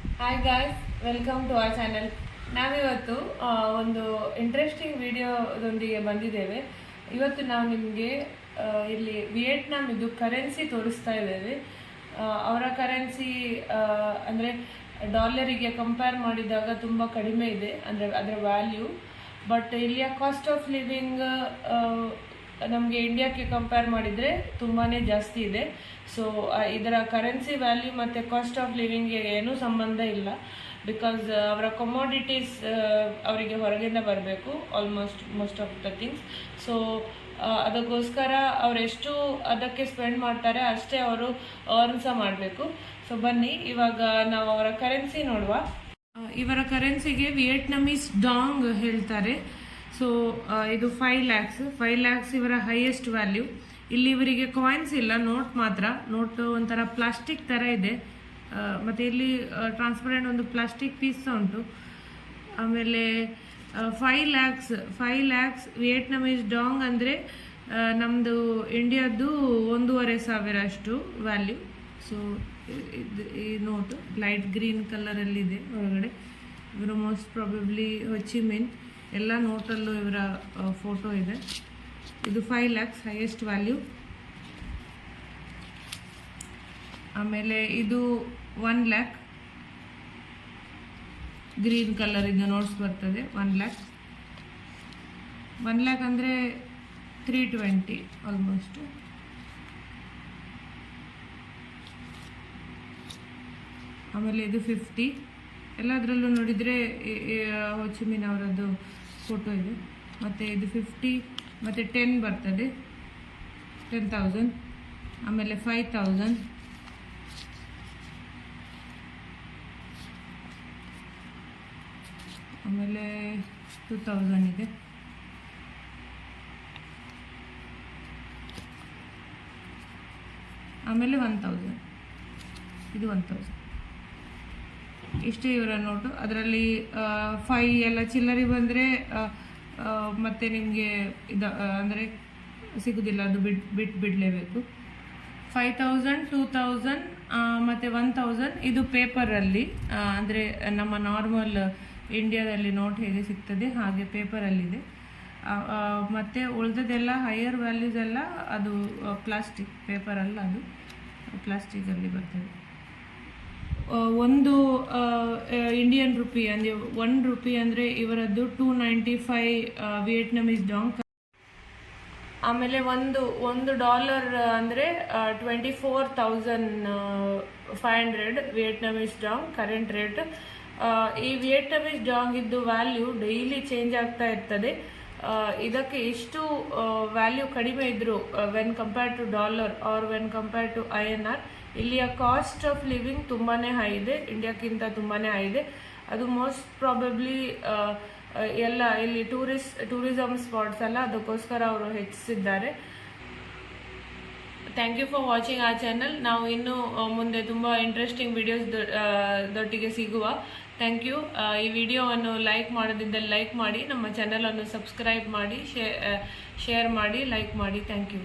Hi guys welcome to our channel ನಾವಿವತ್ತು ಒಂದು interesting ವಿಡಿಯೋದೊಂದಿಗೆ ಬಂದಿದ್ದೇವೆ. ಇವತ್ತು ನಾವು ನಿಮಗೆ ಇಲ್ಲಿ ವಿಯೆಟ್ನಾಮ್ ಇದು ಕರೆನ್ಸಿ ತೋರಿಸ್ತಾ ಇದ್ದೇವೆ. ಅವರ ಕರೆನ್ಸಿ ಅಂದರೆ ಡಾಲರಿಗೆ ಕಂಪೇರ್ ಮಾಡಿದಾಗ ತುಂಬ ಕಡಿಮೆ ಇದೆ, ಅಂದರೆ ಅದರ ವ್ಯಾಲ್ಯೂ ಬಟ್ ಇಲ್ಲಿಯ ಕಾಸ್ಟ್ ಆಫ್ ಲಿವಿಂಗ್ ನಮಗೆ ಇಂಡಿಯಾಕ್ಕೆ ಕಂಪೇರ್ ಮಾಡಿದರೆ ತುಂಬಾ ಜಾಸ್ತಿ ಇದೆ. ಸೊ ಇದರ ಕರೆನ್ಸಿ ವ್ಯಾಲ್ಯೂ ಮತ್ತು ಕಾಸ್ಟ್ ಆಫ್ ಲಿವಿಂಗ್ಗೆ ಏನೂ ಸಂಬಂಧ ಇಲ್ಲ. ಬಿಕಾಸ್ ಅವರ ಕಮೋಡಿಟೀಸ್ ಅವರಿಗೆ ಹೊರಗಿಂದ ಬರಬೇಕು almost most of the things so ಅದಕ್ಕೋಸ್ಕರ ಅವರೆಷ್ಟು ಅದಕ್ಕೆ ಸ್ಪೆಂಡ್ ಮಾಡ್ತಾರೆ ಅಷ್ಟೇ ಅವರು ಅರ್ನ್ ಸಹ ಮಾಡಬೇಕು. ಸೊ ಬನ್ನಿ, ಇವಾಗ ನಾವು ಅವರ ಕರೆನ್ಸಿ ನೋಡುವ. ಇವರ ಕರೆನ್ಸಿಗೆ ವಿಯೆಟ್ನಮೀಸ್ ಡಾಂಗ್ ಹೇಳ್ತಾರೆ. ಸೊ ಇದು ಫೈವ್ ಲ್ಯಾಕ್ಸ್ ಫೈವ್ ಲ್ಯಾಕ್ಸ್ ಇವರ ಹೈಯೆಸ್ಟ್ ವ್ಯಾಲ್ಯೂ ಇಲ್ಲಿ ಇವರಿಗೆ ಕಾಯಿನ್ಸ್ ಇಲ್ಲ ನೋಟ್ ಮಾತ್ರ. ನೋಟ್ ಒಂಥರ ಪ್ಲಾಸ್ಟಿಕ್ ಥರ ಇದೆ. ಮತ್ತು ಮತ್ತೆ ಇಲ್ಲಿ ಟ್ರಾನ್ಸ್ಪರೆಂಟ್ ಒಂದು ಪ್ಲಾಸ್ಟಿಕ್ ಪೀಸ್ ಉಂಟು. ಆಮೇಲೆ five lakhs five lakhs Vietnamese dong ಅಂದರೆ ನಮ್ಮದು ಇಂಡಿಯಾದ್ದು ಒಂದೂವರೆ ಸಾವಿರ ಅಷ್ಟು ವ್ಯಾಲ್ಯೂ ಸೊ ಇದು, ಈ ನೋಟು ಲೈಟ್ ಗ್ರೀನ್ ಕಲರಲ್ಲಿದೆ ಹೊರಗಡೆ ಇವರು ಮೋಸ್ಟ್ ಪ್ರಾಬಬ್ಲಿ ಹೊಚಿಮಿನ್ ಎಲ್ಲ ನೋಟಲ್ಲೂ ಇವರ ಫೋಟೋ ಇದೆ. ಇದು ಫೈವ್ ಲ್ಯಾಕ್ಸ್ ಹೈಯೆಸ್ಟ್ ವ್ಯಾಲ್ಯೂ ಆಮೇಲೆ ಇದು ಒನ್ ಲ್ಯಾಕ್ ಗ್ರೀನ್ ಕಲರಿಂದ ನೋಟ್ಸ್ ಬರ್ತದೆ ಒನ್ ಲ್ಯಾಕ್ ಒನ್ ಲ್ಯಾಕ್ ಅಂದರೆ ತ್ರೀ ಟ್ವೆಂಟಿ ಆಲ್ಮೋಸ್ಟ್ ಆಮೇಲೆ ಇದು ಫಿಫ್ಟಿ ಎಲ್ಲದರಲ್ಲೂ ನೋಡಿದರೆ ಹೊಚಿಮಿನ್ ಅವರದ್ದು ಫೋಟೋ ಇದೆ. ಮತ್ತು ಇದು ಫಿಫ್ಟಿ ಮತ್ತು ಟೆನ್ ಬರ್ತದೆ. ಟೆನ್ ತೌಸಂಡ್ ಆಮೇಲೆ ಫೈವ್ ತೌಸಂಡ್ ಆಮೇಲೆ ಟೂ ತೌಸಂಡ್ ಇದೆ. ಆಮೇಲೆ ಒನ್ ತೌಸಂಡ್ ಇದು ಒನ್ ತೌಸಂಡ್ ಇಷ್ಟೇ ಇವರ ನೋಟು. ಅದರಲ್ಲಿ ಫೈ ಎಲ್ಲ ಚಿಲ್ಲರಿ ಬಂದರೆ ಮತ್ತೆ ನಿಮಗೆ ಇದು ಅಂದರೆ ಸಿಗೋದಿಲ್ಲ, ಅದು ಬಿಟ್ ಬಿಟ್ಟು ಬಿಡಲೇಬೇಕು. ಫೈವ್ ತೌಸಂಡ್, ಟೂ ತೌಸಂಡ್ ಮತ್ತು ಒನ್ ತೌಸಂಡ್, ಇದು ಪೇಪರಲ್ಲಿ ಅಂದರೆ ನಮ್ಮ ನಾರ್ಮಲ್ ಇಂಡಿಯಾದಲ್ಲಿ ನೋಟ್ ಹೇಗೆ ಸಿಗ್ತದೆ, ಹಾಗೆ ಪೇಪರಲ್ಲಿದೆ. ಮತ್ತು ಉಳಿದದೆಲ್ಲ ಹೈಯರ್ ವ್ಯಾಲ್ಯೂಸ್ ಎಲ್ಲ ಅದು ಪ್ಲಾಸ್ಟಿಕ್ ಪೇಪರಲ್ಲ ಅದು ಪ್ಲಾಸ್ಟಿಕಲ್ಲಿ ಬರ್ತದೆ. ಒಂದು ಇಂಡಿಯನ್ ರುಪಿ ಅಂದರೆ ಒನ್ ರುಪಿ ಅಂದರೆ ಇವರದ್ದು two ninety five Vietnamese dong ಆಮೇಲೆ ಒಂದು ಒಂದು ಡಾಲರ್ ಅಂದರೆ twenty four thousand five hundred Vietnamese dong current rate ಈ ವಿಯೆಟ್ನಮೀಸ್ ಡಾಂಗ್ ಇದ್ದು ವ್ಯಾಲ್ಯೂ ಡೈಲಿ ಚೇಂಜ್ ಆಗ್ತಾ ಇರ್ತದೆ. ಇದಕ್ಕೆ ಎಷ್ಟು ವ್ಯಾಲ್ಯೂ ಕಡಿಮೆ ಇದ್ರು when compare to dollar or when compare to I N R ಇಲ್ಲಿಯ ಕಾಸ್ಟ್ ಆಫ್ ಲಿವಿಂಗ್ ತುಂಬಾ ಹೈ ಇದೆ ಇಂಡಿಯಾಕ್ಕಿಂತ ತುಂಬಾ ಹೈ ಇದೆ. ಅದು ಮೋಸ್ಟ್ ಪ್ರಾಬಬ್ಲಿ ಎಲ್ಲ ಇಲ್ಲಿ ಟೂರಿಸ್ಟ್ ಟೂರಿಸಮ್ ಸ್ಪಾಟ್ಸ್ ಎಲ್ಲ ಅದಕ್ಕೋಸ್ಕರ ಅವರು ಹೆಚ್ಚಿಸಿದ್ದಾರೆ. ಥ್ಯಾಂಕ್ ಯು ಫಾರ್ ವಾಚಿಂಗ್ ಆ ಚಾನಲ್ ನಾವು ಇನ್ನೂ ಮುಂದೆ ತುಂಬ ಇಂಟ್ರೆಸ್ಟಿಂಗ್ ವಿಡಿಯೋಸ್ ದೊಟ್ಟಿಗೆ ಸಿಗುವ. ಥ್ಯಾಂಕ್ ಯು ಈ ವಿಡಿಯೋವನ್ನು ಲೈಕ್ ಮಾಡೋದಿದ್ದಲ್ಲಿ ಲೈಕ್ ಮಾಡಿ, ನಮ್ಮ ಚಾನಲನ್ನು ಸಬ್ಸ್ಕ್ರೈಬ್ ಮಾಡಿ ಶೇರ್ ಮಾಡಿ ಲೈಕ್ ಮಾಡಿ. Thank you